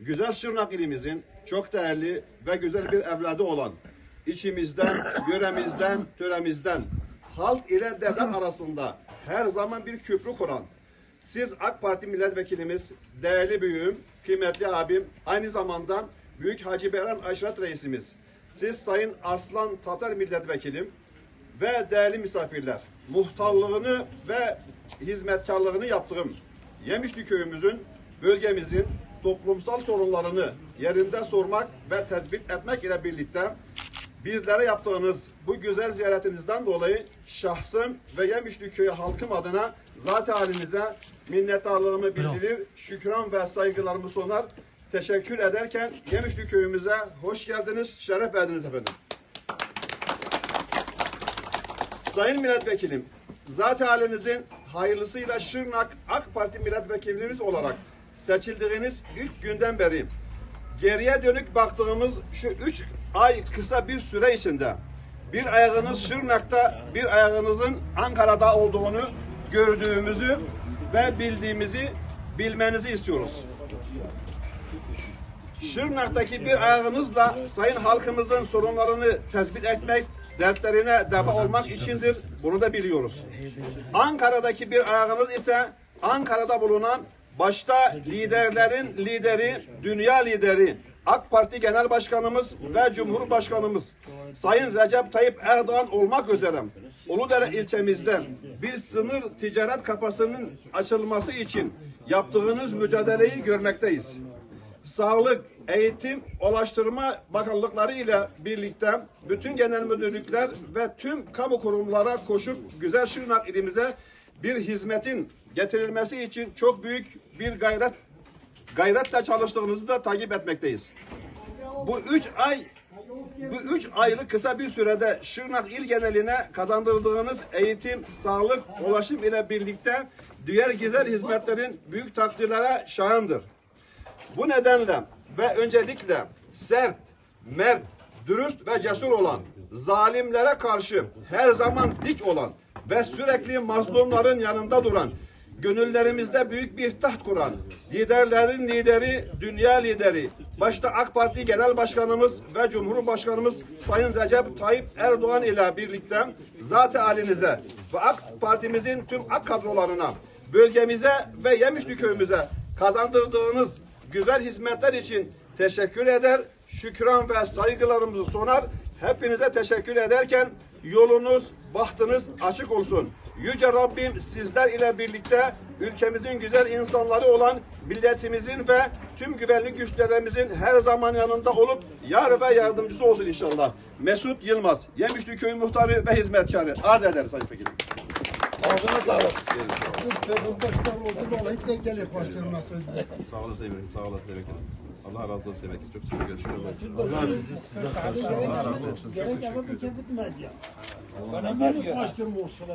güzel Şırnak ilimizin çok değerli ve güzel bir evladı olan içimizden, yöremizden, töremizden halk ile devlet arasında her zaman bir köprü kuran siz AK Parti milletvekilimiz, değerli büyüğüm, kıymetli abim, aynı zamanda Büyük Hacı Behran Aşiret Reisimiz, siz Sayın Arslan Tatar milletvekilim ve değerli misafirler, muhtarlığını ve hizmetkarlığını yaptığım Yemişli köyümüzün, bölgemizin toplumsal sorunlarını yerinde sormak ve tespit etmek ile birlikte bizlere yaptığınız bu güzel ziyaretinizden dolayı şahsım ve Yemişli köyü halkım adına zat halinize minnettarlığımı bildirir, şükran ve saygılarımı sunar. Teşekkür ederken Yemişli köyümüze hoş geldiniz, şeref verdiniz efendim. Sayın milletvekilim, zat halinizin hayırlısıyla Şırnak AK Parti milletvekilimiz olarak seçildiğiniz ilk günden beri geriye dönük baktığımız şu üç ay kısa bir süre içinde bir ayağınız Şırnak'ta, bir ayağınızın Ankara'da olduğunu gördüğümüzü ve bildiğimizi bilmenizi istiyoruz. Şırnak'taki bir ayağınızla sayın halkımızın sorunlarını tespit etmek, dertlerine deva olmak içindir. Bunu da biliyoruz. Ankara'daki bir ayağınız ise Ankara'da bulunan başta liderlerin lideri, dünya lideri, AK Parti Genel Başkanımız ve Cumhurbaşkanımız Sayın Recep Tayyip Erdoğan olmak üzere Uludere ilçemizde bir sınır ticaret kapasının açılması için yaptığınız mücadeleyi görmekteyiz. Sağlık, eğitim, ulaştırma bakanlıkları ile birlikte bütün genel müdürlükler ve tüm kamu kurumlara koşup güzel Şırnak ilimize bir hizmetin getirilmesi için çok büyük bir gayret gayretle çalıştığınızı da takip etmekteyiz. Bu üç ay bu üç aylık kısa bir sürede Şırnak il geneline kazandırdığınız eğitim, sağlık, ulaşım ile birlikte diğer güzel hizmetlerin büyük takdirlere şahandır. Bu nedenle ve öncelikle sert, mert, dürüst ve cesur olan, zalimlere karşı her zaman dik olan ve sürekli mazlumların yanında duran, gönüllerimizde büyük bir taht kuran, liderlerin lideri, dünya lideri, başta AK Parti Genel Başkanımız ve Cumhurbaşkanımız Sayın Recep Tayyip Erdoğan ile birlikte zat halinize ve AK Partimizin tüm AK kadrolarına, bölgemize ve Yemişli köyümüze kazandırdığınız güzel hizmetler için teşekkür eder, şükran ve saygılarımızı sunar. Hepinize teşekkür ederken yolunuz, bahtınız açık olsun. Yüce Rabbim sizler ile birlikte ülkemizin güzel insanları olan milletimizin ve tüm güvenlik güçlerimizin her zaman yanında olup yar ve yardımcısı olsun inşallah. Mesut Yılmaz, Yemişli Köyü Muhtarı ve Hizmetkarı. Arz eder Sayın Vekilim. Ağzına sağlık. Bu başkan oldu dolayı da gelir başkanıma sözde. Sağ Sayın Vekilim, sağ Sayın Vekilim. Allah razı olsun Vekilim. Çok teşekkür ederim. Allah bizi size karşı Gerek ama bir kefit medya. Bana benim başkanım olsun.